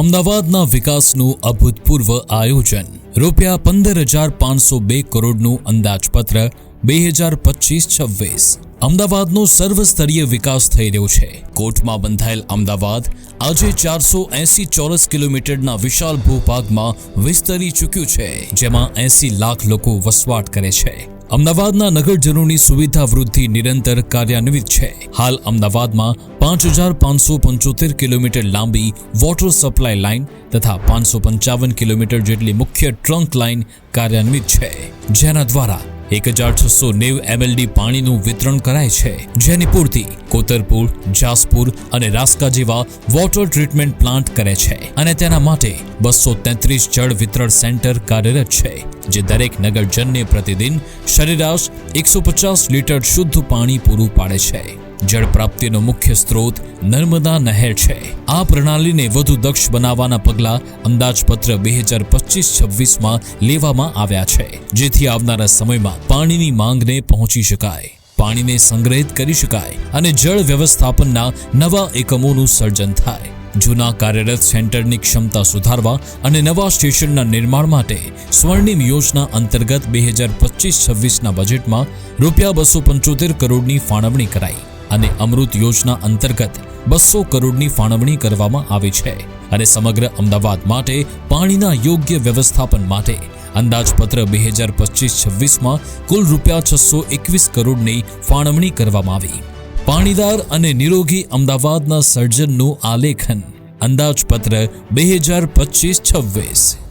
અમદાવાદના વિકાસનું અભૂતપૂર્વ આયોજન. રૂપિયા પંદર હજાર પાંચસો બે કરોડનું અંદાજપત્ર બે હજાર પચીસ છવ્વીસ. અમદાવાદનો સર્વસ્તરીય વિકાસ થઈ રહ્યો છે. કોર્ટમાં બંધાયેલ અમદાવાદ આજે ચારસો એસી ચોરસ કિલોમીટરના વિશાળ ભૂભાગમાં વિસ્તરી ચૂક્યું છે, જેમાં એસી લાખ લોકો વસવાટ કરે છે. અમદાવાદના નગરજનોની સુવિધા વૃદ્ધિ નિરંતર કાર્યાન્વિત છે. હાલ અમદાવાદમાં પાંચ હજાર પાંચસો પંચોતેર કિલોમીટર લાંબી વોટર સપ્લાય લાઇન તથા પાંચસો પંચાવન કિલોમીટર જેટલી મુખ્ય ટ્રંક લાઇન કાર્યાન્વિત છે. જેના દ્વારા એક હજાર છસો નેવ એમએલડી પાણીનું વિતરણ કરાય છે. જેની પૂર્તિ કોતરપુર, જાસપુર અને રાસ્કા જેવા વોટર ટ્રીટમેન્ટ પ્લાન્ટ કરે છે અને તેના માટે બસો તેત્રીસ જળ વિતરણ સેન્ટર કાર્યરત છે, જે દરેક નગરજનને પ્રતિદિન સરેરાશ એકસો પચાસ લીટર શુદ્ધ પાણી પૂરું પાડે છે. જળ પ્રાપ્તિનો મુખ્ય સ્ત્રોત નર્મદા નહેર છે. આ પ્રણાલીને વધુ દક્ષ બનાવવાના પગલાં અંદાજપત્ર બે હજાર પચીસ છવ્વીસમાં લેવામાં આવ્યા છે. જેથી આવનારા સમયમાં પાણીની માંગને પહોંચી શકાય. પાણીને સંગ્રહિત કરી શકાય અને જળ વ્યવસ્થાપનના નવા એકમોનું સર્જન થાય. જૂના કાર્યરત સેન્ટરની ક્ષમતા સુધારવા અને નવા સ્ટેશનના નિર્માણ માટે સ્વર્ણિમ યોજના અંતર્ગત બે હજાર પચીસ છવ્વીસના બજેટમાં રૂપિયા બસો પંચોતેર કરોડની ફાળવણી કરાઈ. અને અમૃત યોજના અંતર્ગત બસો કરોડની ફાળવણી કરવામાં આવી છે અને સમગ્ર અમદાવાદ માટે પાણીના યોગ્ય વ્યવસ્થાપન માટે અંદાજપત્ર બે હજાર પચીસ છવ્વીસમાં કુલ રૂપિયા છસો એકવીસ કરોડની ફાળવણી કરવામાં આવી. પાણીદાર અને નિરોગી અમદાવાદના સર્જનનું આલેખન. અંદાજપત્ર બે હજાર પચીસ છવ્વીસ.